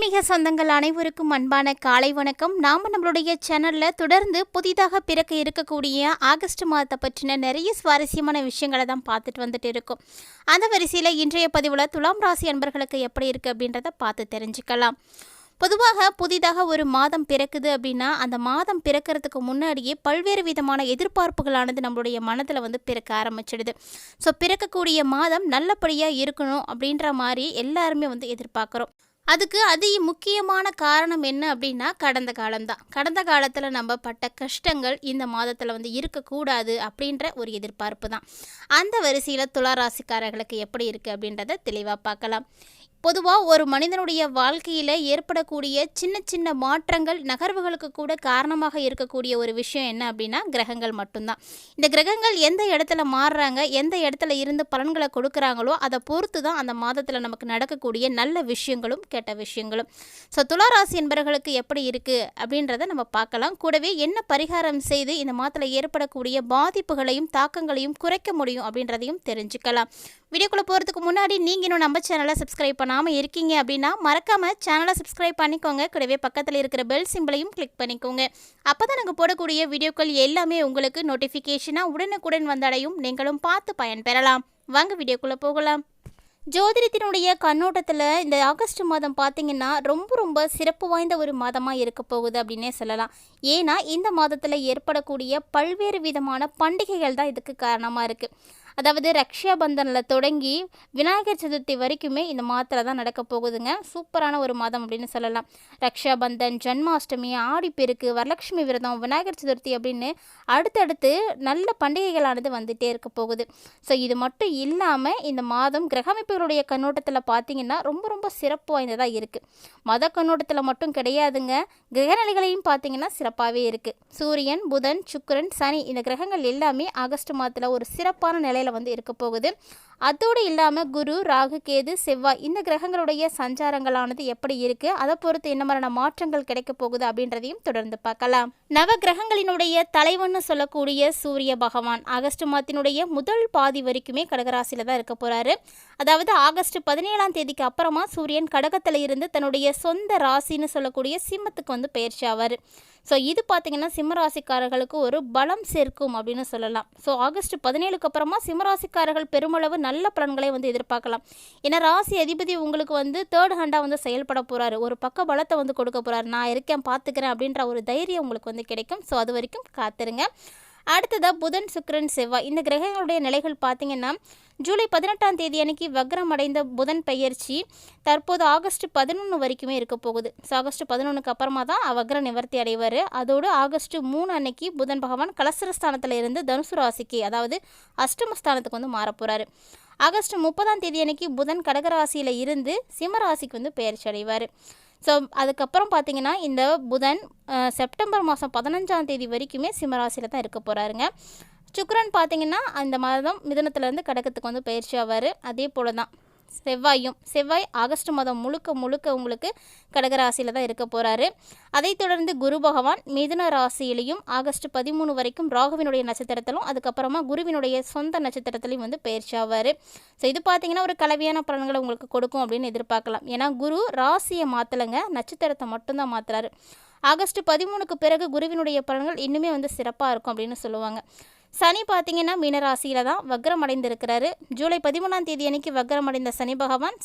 ஆன்மீக சொந்தங்கள் அனைவருக்கும் அன்பான காலை வணக்கம். நாம் நம்மளுடைய சேனலில் தொடர்ந்து புதிதாக பிறக்க இருக்கக்கூடிய ஆகஸ்ட் மாதத்தை பற்றின நிறைய சுவாரஸ்யமான விஷயங்களை தான் பார்த்துட்டு வந்துட்டு இருக்கோம். அந்த வரிசையில் இன்றைய பதிவில் துலாம் ராசி அன்பர்களுக்கு எப்படி இருக்குது அப்படின்றத பார்த்து தெரிஞ்சுக்கலாம். பொதுவாக புதிதாக ஒரு மாதம் பிறக்குது அப்படின்னா அந்த மாதம் பிறக்கிறதுக்கு முன்னாடியே பல்வேறு விதமான எதிர்பார்ப்புகளானது நம்மளுடைய மனதில் வந்து பிறக்க ஆரம்பிச்சிடுது. ஸோ பிறக்கக்கூடிய மாதம் நல்லபடியாக இருக்கணும் அப்படின்ற மாதிரி எல்லாருமே வந்து எதிர்பார்க்குறோம். அதுக்கு அதி முக்கியமான காரணம் என்ன அப்படின்னா கடந்த காலம்தான். கடந்த காலத்தில் நம்ம பட்ட கஷ்டங்கள் இந்த மாதத்தில் வந்து இருக்கக்கூடாது அப்படின்ற ஒரு எதிர்பார்ப்பு தான் அந்த வரிசையில் துளாராசிக்காரர்களுக்கு எப்படி இருக்குது அப்படின்றத தெளிவாக பார்க்கலாம். பொதுவாக ஒரு மனிதனுடைய வாழ்க்கையில் ஏற்படக்கூடிய சின்ன சின்ன மாற்றங்கள் நகர்வுகளுக்கு கூட காரணமாக இருக்கக்கூடிய ஒரு விஷயம் என்ன அப்படின்னா கிரகங்கள் மட்டும்தான். இந்த கிரகங்கள் எந்த இடத்துல மாறுறாங்க எந்த இடத்துல இருந்து பலன்களை கொடுக்குறாங்களோ அதை பொறுத்து தான் அந்த மாதத்தில் நமக்கு நடக்கக்கூடிய நல்ல விஷயங்களும் கெட்ட விஷயங்களும். ஸோ துளாராசி என்பவர்களுக்கு எப்படி இருக்குது அப்படின்றத நம்ம பார்க்கலாம். கூடவே என்ன பரிகாரம் செய்து இந்த மாதத்தில் ஏற்படக்கூடிய பாதிப்புகளையும் தாக்கங்களையும் குறைக்க முடியும் அப்படின்றதையும் தெரிஞ்சுக்கலாம். வீடியோக்குள்ளே போகிறதுக்கு முன்னாடி நீங்கள் இன்னும் நம்ம சேனலை சப்ஸ்கிரைப் பண்ணாமல் இருக்கீங்க அப்படின்னா மறக்காமல் சேனலை சப்ஸ்கிரைப் பண்ணிக்கோங்க. கூடவே பக்கத்தில் இருக்கிற பெல் சிம்பிளையும் கிளிக் பண்ணிக்கோங்க. அப்போ தான் நாங்கள் போடக்கூடிய வீடியோக்கள் எல்லாமே உங்களுக்கு நோட்டிஃபிகேஷனாக உடனுக்குடன் வந்தடையும். நீங்களும் பார்த்து பயன்பெறலாம் வாங்க வீடியோக்குள்ளே போகலாம். ஜோதிடத்தினுடைய கண்ணோட்டத்தில் இந்த ஆகஸ்ட் மாதம் பார்த்தீங்கன்னா ரொம்ப ரொம்ப சிறப்பு வாய்ந்த ஒரு மாதமாக இருக்க போகுது அப்படின்னே சொல்லலாம். ஏன்னா இந்த மாதத்தில் ஏற்படக்கூடிய பல்வேறு விதமான பண்டிகைகள் தான் இதுக்கு காரணமாக இருக்குது அதாவது ரக்ஷா பந்தனில் தொடங்கி விநாயகர் சதுர்த்தி வரைக்குமே இந்த மாதத்தில் தான் நடக்க போகுதுங்க. சூப்பரான ஒரு மாதம் அப்படின்னு சொல்லலாம். ரக்ஷா பந்தன் ஜன்மாஷ்டமி ஆடிப்பெருக்கு வரலட்சுமி விரதம் விநாயகர் சதுர்த்தி அப்படின்னு அடுத்தடுத்து நல்ல பண்டிகைகளானது வந்துகிட்டே இருக்க போகுது. ஸோ இது மட்டும் இல்லாமல் இந்த மாதம் கிரகமைப்புகளுடைய கண்ணோட்டத்தில் பார்த்தீங்கன்னா ரொம்ப ரொம்ப சிறப்பு வாய்ந்ததாக இருக்குது மத கண்ணோட்டத்தில் மட்டும் கிடையாதுங்க. கிரகநிலைகளையும் பார்த்தீங்கன்னா சிறப்பாகவே இருக்குது சூரியன் புதன் சுக்கரன் சனி இந்த கிரகங்கள் எல்லாமே ஆகஸ்ட் மாதத்தில் ஒரு சிறப்பான நிலை நிலையில் வந்து இருக்க போகுது. அதோடு இல்லாமல் குரு ராகு கேது செவ்வாய் இந்த கிரகங்களுடைய சஞ்சாரங்களானது எப்படி இருக்குது அதை பொறுத்து என்ன மாதிரியான மாற்றங்கள் கிடைக்க போகுது அப்படின்றதையும் தொடர்ந்து பார்க்கலாம். நவ கிரகங்களினுடைய தலைவன்னு சொல்லக்கூடிய சூரிய பகவான் ஆகஸ்ட் மாதத்தினுடைய முதல் பாதி வரைக்குமே கடகராசியில் தான் இருக்க போகிறாரு அதாவது ஆகஸ்ட் பதினேழாம் தேதிக்கு அப்புறமா சூரியன் கடகத்தில் இருந்து தன்னுடைய சொந்த ராசின்னு சொல்லக்கூடிய சிம்மத்துக்கு வந்து பயிற்சி ஆவார். ஸோ இது பார்த்தீங்கன்னா சிம்மராசிக்காரர்களுக்கு ஒரு பலம் சேர்க்கும் அப்படின்னு சொல்லலாம். ஸோ ஆகஸ்ட் பதினேழுக்கு அப்புறமா சிம்மராசிக்காரர்கள் பெருமளவு நல்ல பலன்களை வந்து எதிர்பார்க்கலாம். ஏன்னா ராசி அதிபதி உங்களுக்கு வந்து தேர்ட் ஹேண்டாக வந்து செயல்பட போகிறாரு ஒரு பக்க பலத்தை வந்து கொடுக்க போகிறாரு நான் இருக்கேன் பார்த்துக்கிறேன் அப்படின்ற ஒரு தைரியம் உங்களுக்கு வந்து கிடைக்கும். ஸோ அது வரைக்கும் காத்துருங்க. அடுத்ததாக புதன் சுக்கரன் செவ்வாய். இந்த கிரகங்களுடைய நிலைகள் பார்த்தீங்கன்னா ஜூலை பதினெட்டாம் தேதி அன்னைக்கு வக்ரம் அடைந்த புதன் பெயர்ச்சி தற்போது ஆகஸ்ட் பதினொன்று வரைக்குமே இருக்க போகுது. ஸோ ஆகஸ்ட் பதினொன்றுக்கு அப்புறமா தான் வக்ர நிவர்த்தி அடைவார். அதோடு ஆகஸ்ட் மூணு அன்னைக்கு புதன் பகவான் கலசரஸ்தானத்தில் இருந்து தனுசு ராசிக்கு அதாவது அஷ்டமஸ்தானத்துக்கு வந்து மாறப்போகிறாரு ஆகஸ்ட் முப்பதாம் தேதி அன்னைக்கு புதன் கடகராசியில் இருந்து சிம்மராசிக்கு வந்து பெயர்ச்சி அடைவார். ஸோ அதுக்கப்புறம் பார்த்தீங்கன்னா இந்த புதன் செப்டம்பர் மாதம் பதினஞ்சாம் தேதி வரைக்குமே சிம்மராசியில் தான் இருக்க போகிறாருங்க சுக்கரன் பார்த்தீங்கன்னா அந்த மாதம் மிதனத்துலேருந்து கடக்கத்துக்கு வந்து பயிற்சி ஆவார். அதே போல் தான் செவ்வாயும் செவ்வாய் ஆகஸ்ட் மாதம் முழுக்க முழுக்க உங்களுக்கு கடகராசியில் தான் இருக்க போகிறாரு அதைத் தொடர்ந்து குரு பகவான் மிதுன ராசியிலையும் ஆகஸ்ட் பதிமூணு வரைக்கும் ராகுவினுடைய நட்சத்திரத்திலும் அதுக்கப்புறமா குருவினுடைய சொந்த நட்சத்திரத்திலையும் வந்து பயிற்சி ஆவார். ஸோ இது பார்த்தீங்கன்னா ஒரு கலவையான பலன்களை உங்களுக்கு கொடுக்கும் அப்படின்னு எதிர்பார்க்கலாம். ஏன்னா குரு ராசியை மாற்றலைங்க நட்சத்திரத்தை மட்டும்தான் மாற்றுறாரு ஆகஸ்ட் பதிமூணுக்கு பிறகு குருவினுடைய பலன்கள் இன்னுமே வந்து சிறப்பாக இருக்கும் அப்படின்னு சொல்லுவாங்க. சனி பார்த்தீங்கன்னா மீனராசியில் தான் வக்ரம் அடைந்திருக்கிறாரு ஜூலை பதிமூணாம் தேதி அன்னைக்கு வக்ரம் அடைந்த சனி பகவான்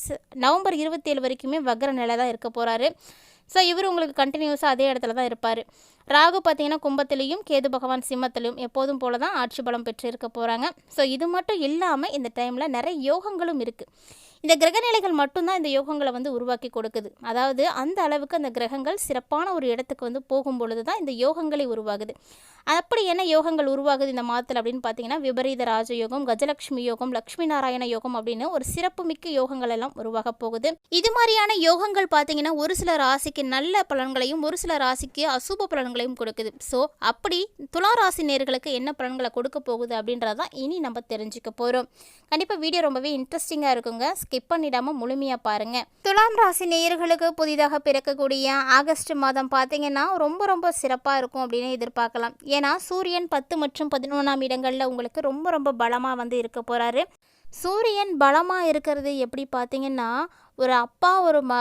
நவம்பர் இருபத்தேழு வரைக்குமே வக்ர நிலை தான் இருக்க போகிறாரு ஸோ இவர் உங்களுக்கு கண்டினியூஸாக அதே இடத்துல தான் இருப்பார். ராகு பார்த்தீங்கன்னா கும்பத்திலையும் கேது பகவான் சிம்மத்திலையும் எப்போதும் போல தான் ஆட்சி பலம் பெற்று இருக்க போகிறாங்க ஸோ இது மட்டும் இல்லாமல் இந்த டைமில் நிறைய யோகங்களும் இருக்குது இந்த கிரகநிலைகள் மட்டும்தான் இந்த யோகங்களை வந்து உருவாக்கி கொடுக்குது. அதாவது அந்த அளவுக்கு அந்த கிரகங்கள் சிறப்பான ஒரு இடத்துக்கு வந்து போகும் பொழுது தான் இந்த யோகங்களே உருவாகுது. அப்படி என்ன யோகங்கள் உருவாகுது இந்த மாதத்தில் அப்படின்னு பார்த்தீங்கன்னா விபரீத ராஜயோகம் கஜலட்சுமி யோகம் லக்ஷ்மி நாராயண யோகம் அப்படின்னு ஒரு சிறப்புமிக்க யோகங்கள் எல்லாம் உருவாக போகுது. இது மாதிரியான யோகங்கள் பார்த்தீங்கன்னா ஒரு சில ராசிக்கு நல்ல பலன்களையும் ஒரு சில ராசிக்கு அசுப பலன்களையும் கொடுக்குது. ஸோ அப்படி துளாராசி நேர்களுக்கு என்ன பலன்களை கொடுக்க போகுது அப்படின்றதான் இனி நம்ம தெரிஞ்சுக்க போகிறோம் கண்டிப்பாக வீடியோ ரொம்பவே இன்ட்ரெஸ்டிங்காக இருக்குங்க. ஸ்கிப் பண்ணிடாமல் முழுமையாக பாருங்கள் துலாம் ராசி நேயர்களுக்கு புதிதாக பிறக்கக்கூடிய ஆகஸ்ட் மாதம் பார்த்தீங்கன்னா ரொம்ப ரொம்ப சிறப்பாக இருக்கும் அப்படின்னு எதிர்பார்க்கலாம். ஏன்னா சூரியன் பத்து மற்றும் பதினொன்றாம் இடங்களில் உங்களுக்கு ரொம்ப ரொம்ப பலமாக வந்து இருக்க போகிறாரு சூரியன் பலமாக இருக்கிறது எப்படி பார்த்தீங்கன்னா ஒரு அப்பா ஒரு ம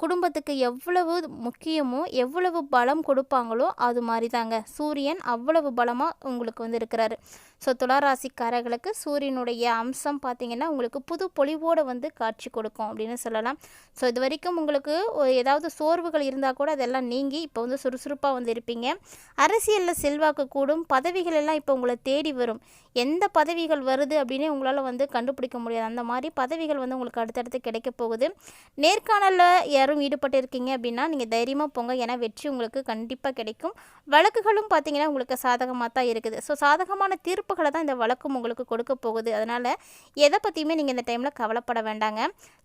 குடும்பத்துக்கு எவ்வளவு முக்கியமோ எவ்வளவு பலம் கொடுப்பாங்களோ அது மாதிரி தாங்க சூரியன் அவ்வளவு பலமாக உங்களுக்கு வந்து இருக்கிறாரு. ஸோ துளாராசிக்காரர்களுக்கு சூரியனுடைய அம்சம் பார்த்திங்கன்னா உங்களுக்கு புது பொலிவோடு வந்து காட்சி கொடுக்கும் அப்படின்னு சொல்லலாம். ஸோ இது வரைக்கும் உங்களுக்கு ஏதாவது சோர்வுகள் இருந்தால் கூட அதெல்லாம் நீங்கி இப்போ வந்து சுறுசுறுப்பாக வந்து இருப்பீங்க. அரசியலில் செல்வாக்கு கூடும் பதவிகள் எல்லாம் இப்போ உங்களை தேடி வரும். எந்த பதவிகள் வருது அப்படின்னு உங்களால் வந்து கண்டுபிடிக்க முடியாது. அந்த மாதிரி பதவிகள் வந்து உங்களுக்கு அடுத்தடுத்து கிடைக்க போகுது. நேர்காணலில் யாரும் ஈடுபட்டு இருக்கீங்க அப்படின்னா நீங்கள் தைரியமாக போங்க. ஏன்னா வெற்றி உங்களுக்கு கண்டிப்பாக கிடைக்கும். வழக்குகளும் பார்த்தீங்கன்னா உங்களுக்கு சாதகமாக தான் இருக்குது. ஸோ சாதகமான தீர்ப்புகளை தான் இந்த வழக்கும் உங்களுக்கு கொடுக்க போகுது. அதனால் எதை பற்றியுமே நீங்கள் இந்த டைமில் கவலைப்பட வேண்டாங்க.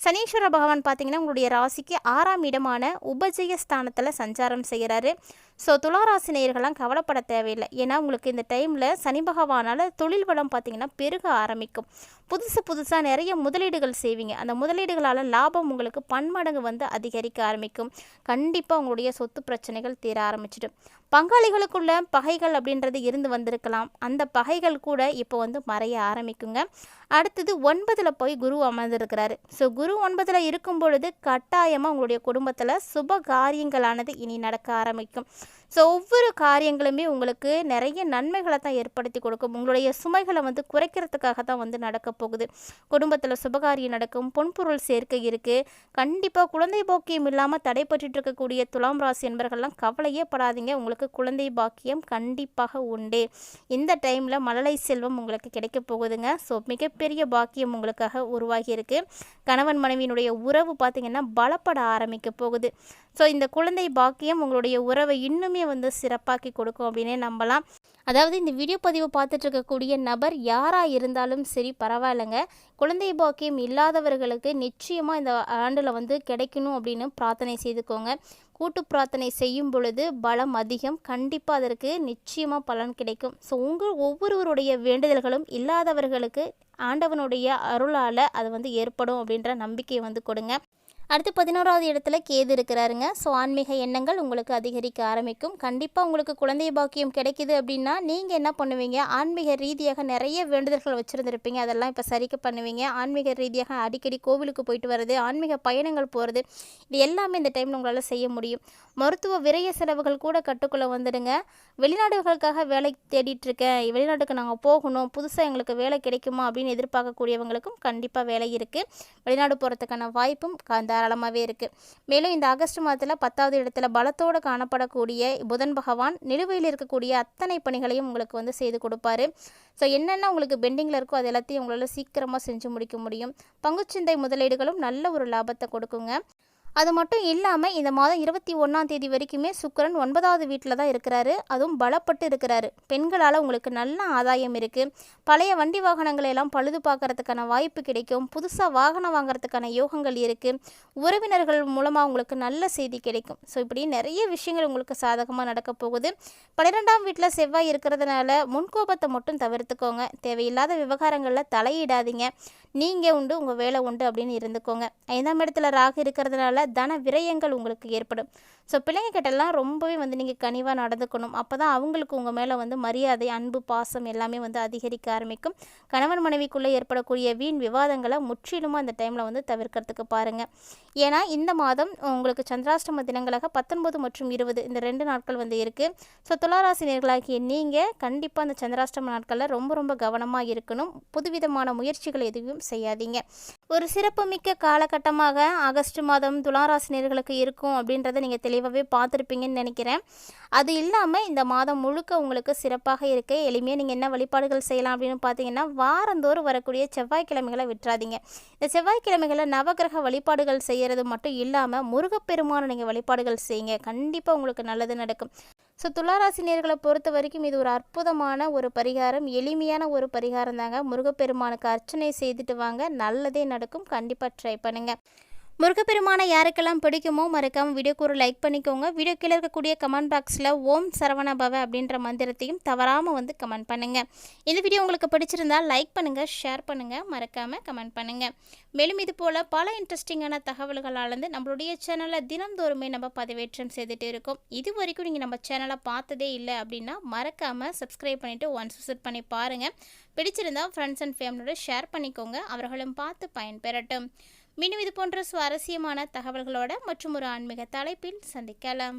சனீஸ்வர பகவான் பார்த்தீங்கன்னா உங்களுடைய ராசிக்கு ஆறாம் இடமான உபஜய ஸ்தானத்தில் சஞ்சாரம் செய்கிறாரு ஸோ துளாராசி நேயர்கள்லாம் கவலைப்பட தேவையில்லை. ஏன்னா உங்களுக்கு இந்த டைமில் சனி பகவானால் தொழில் வளம் பார்த்திங்கன்னா பெருக ஆரம்பிக்கும். புதுசு புதுசாக நிறைய முதலீடுகள் செய்வீங்க. அந்த முதலீடுகளால் லாபம் உங்களுக்கு பன்மடங்கு வந்து அதிகரிக்க ஆரம்பிக்கும். கண்டிப்பாக உங்களுடைய சொத்து பிரச்சனைகள் தீர ஆரம்பிச்சிடும். பங்காளிகளுக்குள்ள பகைகள் அப்படின்றது இருந்து வந்திருக்கலாம். அந்த பகைகள் கூட இப்போ வந்து மறைய ஆரம்பிக்குங்க. அடுத்தது ஒன்பதில் போய் குரு அமர்ந்திருக்கிறாரு. ஸோ குரு ஒன்பதில் இருக்கும் பொழுது கட்டாயமாக உங்களுடைய குடும்பத்தில் சுப காரியங்களானது இனி நடக்க ஆரம்பிக்கும். ஸோ ஒவ்வொரு காரியங்களுமே உங்களுக்கு நிறைய நன்மைகளை தான் ஏற்படுத்தி கொடுக்கும். உங்களுடைய சுமைகளை வந்து குறைக்கிறதுக்காக தான் வந்து நடக்க போகுது. குடும்பத்தில் சுபகாரியம் நடக்கும் பொன்பொருள் சேர்க்கை இருக்குது கண்டிப்பாக குழந்தை பாக்கியம் இல்லாமல் தடைப்பட்டு இருக்கக்கூடிய துலாம் ராசி என்பர்கள்லாம் கவலையே படாதீங்க. உங்களுக்கு குழந்தை பாக்கியம் கண்டிப்பாக உண்டு. இந்த டைமில் மழலை செல்வம் உங்களுக்கு கிடைக்க போகுதுங்க. ஸோ மிகப்பெரிய பாக்கியம் உங்களுக்காக உருவாகியிருக்கு கணவன் மனைவியினுடைய உறவு பார்த்திங்கன்னா பலப்பட ஆரம்பிக்க போகுது. ஸோ இந்த குழந்தை பாக்கியம் உங்களுடைய உறவை இன்னும் இன்னுமே வந்து சிறப்பாக்கி கொடுக்கும் அப்படின்னே நம்பலாம். அதாவது இந்த வீடியோ பதிவு பார்த்துட்டு இருக்கக்கூடிய நபர் யாராக இருந்தாலும் சரி பரவாயில்லைங்க. குழந்தை பாக்கியம் இல்லாதவர்களுக்கு நிச்சயமாக இந்த ஆண்டில் வந்து கிடைக்கணும் அப்படின்னு பிரார்த்தனை செய்துக்கோங்க. கூட்டு பிரார்த்தனை செய்யும் பொழுது பலம் அதிகம். கண்டிப்பாக அதற்கு நிச்சயமாக பலன் கிடைக்கும். ஸோ உங்கள் ஒவ்வொருவருடைய வேண்டுதல்களும் இல்லாதவர்களுக்கு ஆண்டவனுடைய அருளால் அது வந்து ஏற்படும் அப்படின்ற நம்பிக்கையை வந்து கொடுங்க. அடுத்து பதினோராவது இடத்துல கேது இருக்கிறாருங்க. ஸோ ஆன்மீக எண்ணங்கள் உங்களுக்கு அதிகரிக்க ஆரம்பிக்கும். கண்டிப்பாக உங்களுக்கு குழந்தை பாக்கியம் கிடைக்குது அப்படின்னா நீங்கள் என்ன பண்ணுவீங்க? ஆன்மீக ரீதியாக நிறைய வேண்டுதல்கள் வச்சுருந்துருப்பீங்க. அதெல்லாம் இப்போ சரிக்க பண்ணுவீங்க. ஆன்மீக ரீதியாக அடிக்கடி கோவிலுக்கு போயிட்டு வர்றது ஆன்மீக பயணங்கள் போகிறது இது எல்லாமே இந்த டைமில் உங்களால் செய்ய முடியும். மருத்துவ விரைய செலவுகள் கூட கட்டுக்குள்ளே வந்துடுங்க. வெளிநாடுகளுக்காக வேலை தேடிட்டுருக்கேன். வெளிநாட்டுக்கு நாங்கள் போகணும். புதுசாக எங்களுக்கு வேலை கிடைக்குமா அப்படின்னு எதிர்பார்க்கக்கூடியவங்களுக்கும் கண்டிப்பாக வேலை இருக்குது வெளிநாடு போகிறதுக்கான வாய்ப்பும் தாராளமாகவே இருக்குது மேலும் இந்த ஆகஸ்ட் மாதத்தில் பத்தாவது இடத்துல பலத்தோடு காணப்படக்கூடிய புதன் பகவான் நிலுவையில் இருக்கக்கூடிய அத்தனை பணிகளையும் உங்களுக்கு வந்து செய்து கொடுப்பாரு. ஸோ என்னென்ன உங்களுக்கு பெண்டிங்கில் இருக்கோ அது எல்லாத்தையும் உங்களால் சீக்கிரமாக செஞ்சு முடிக்க முடியும். பங்குச்சந்தை முதலீடுகளும் நல்ல ஒரு லாபத்தை கொடுக்குங்க. அது மட்டும் இல்லாமல் இந்த மாதம் இருபத்தி ஒன்றாம் தேதி வரைக்குமே சுக்கரன் ஒன்பதாவது வீட்டில் தான் இருக்கிறாரு. அதுவும் பலப்பட்டு இருக்கிறாரு. பெண்களால் உங்களுக்கு நல்ல ஆதாயம் இருக்குது பழைய வண்டி வாகனங்களை எல்லாம் பழுது பார்க்கறதுக்கான வாய்ப்பு கிடைக்கும். புதுசாக வாகனம் வாங்குறதுக்கான யோகங்கள் இருக்குது உறவினர்கள் மூலமாக உங்களுக்கு நல்ல செய்தி கிடைக்கும். ஸோ இப்படி நிறைய விஷயங்கள் உங்களுக்கு சாதகமாக நடக்க போகுது. பன்னிரெண்டாம் வீட்டில் செவ்வாய் இருக்கிறதுனால முன்கோபத்தை மட்டும் தவிர்த்துக்கோங்க. தேவையில்லாத விவகாரங்களில் தலையிடாதீங்க. நீங்கள் உண்டு உங்கள் வேலை உண்டு அப்படின்னு இருந்துக்கோங்க. ஐந்தாம் இடத்துல ராகு இருக்கிறதுனால தன விரயங்கள் உங்களுக்கு ஏற்படும். ஸோ பிள்ளைங்க கிட்டலாம் ரொம்பவே வந்து நீங்கள் கனிவாக நடந்துக்கணும். அப்போ தான் அவங்களுக்கு உங்கள் மேலே வந்து மரியாதை அன்பு பாசம் எல்லாமே வந்து அதிகரிக்க ஆரம்பிக்கும். கணவன் மனைவிக்குள்ளே ஏற்படக்கூடிய வீண் விவாதங்களை முற்றிலுமாக அந்த டைமில் வந்து தவிர்க்கிறதுக்கு பாருங்கள் ஏன்னா இந்த மாதம் உங்களுக்கு சந்திராஷ்டம தினங்களாக பத்தொன்பது மற்றும் இருபது இந்த ரெண்டு நாட்கள் வந்து இருக்குது ஸோ துளாராசினியர்களாகிய நீங்கள் கண்டிப்பாக அந்த சந்திராஷ்டம நாட்களில் ரொம்ப ரொம்ப கவனமாக இருக்கணும். புதுவிதமான முயற்சிகள் எதுவும் செய்யாதீங்க. ஒரு சிறப்புமிக்க காலகட்டமாக ஆகஸ்ட் மாதம் துளாராசினியர்களுக்கு இருக்கும் அப்படின்றத நீங்கள் தெளிவாகவே பார்த்துருப்பீங்கன்னு நினைக்கிறேன். அது இல்லாமல் இந்த மாதம் முழுக்க உங்களுக்கு சிறப்பாக இருக்க எளிமையாக நீங்கள் என்ன வழிபாடுகள் செய்யலாம் அப்படின்னு பார்த்தீங்கன்னா வாரந்தோறும் வரக்கூடிய செவ்வாய்க்கிழமைகளை விட்டுறாதீங்க. இந்த செவ்வாய்க்கிழமைகளில் நவகிரக வழிபாடுகள் செய்கிறது மட்டும் இல்லாமல் முருகப்பெருமான நீங்கள் வழிபாடுகள் செய்யுங்க. கண்டிப்பாக உங்களுக்கு நல்லது நடக்கும். ஸோ துளாராசினியர்களை பொறுத்த வரைக்கும் இது ஒரு அற்புதமான ஒரு பரிகாரம். எளிமையான ஒரு பரிகாரம் தாங்க முருகப்பெருமானுக்கு அர்ச்சனை செய்துட்டு வாங்க. நல்லதே நடக்கும். கண்டிப்பாக ட்ரை பண்ணுங்கள் முருகப்பெருமானை யாருக்கெல்லாம் பிடிக்குமோ மறக்காமல் வீடியோக்கு ஒரு லைக் பண்ணிக்கோங்க. வீடியோ கீழே இருக்கக்கூடிய கமெண்ட் பாக்ஸில் ஓம் சரவண பவ அப்படின்ற மந்திரத்தையும் தவறாமல் வந்து கமெண்ட் பண்ணுங்கள் இந்த வீடியோ உங்களுக்கு பிடிச்சிருந்தால் லைக் பண்ணுங்கள் ஷேர் பண்ணுங்கள் மறக்காமல் கமெண்ட் பண்ணுங்கள் மேலும் இது போல் பல இன்ட்ரெஸ்டிங்கான தகவல்களாலேருந்து நம்மளுடைய சேனலை தினந்தோறுமே நம்ம பதிவேற்றம் செய்துட்டு இருக்கோம். இது வரைக்கும் நீங்கள் நம்ம சேனலை பார்த்ததே இல்லை அப்படின்னா மறக்காமல் சப்ஸ்கிரைப் பண்ணிவிட்டு ஒன்ஸ் விசிட் பண்ணி பாருங்கள் பிடிச்சிருந்தா ஃப்ரெண்ட்ஸ் அண்ட் ஃபேமிலியோட ஷேர் பண்ணிக்கோங்க. அவர்களும் பார்த்து பயன்பெறட்டும். மீண்டும் இது போன்ற சுவாரஸ்யமான தகவல்களோட மற்றும் ஒரு ஆன்மீக தலைப்பில் சந்திக்கலாம்.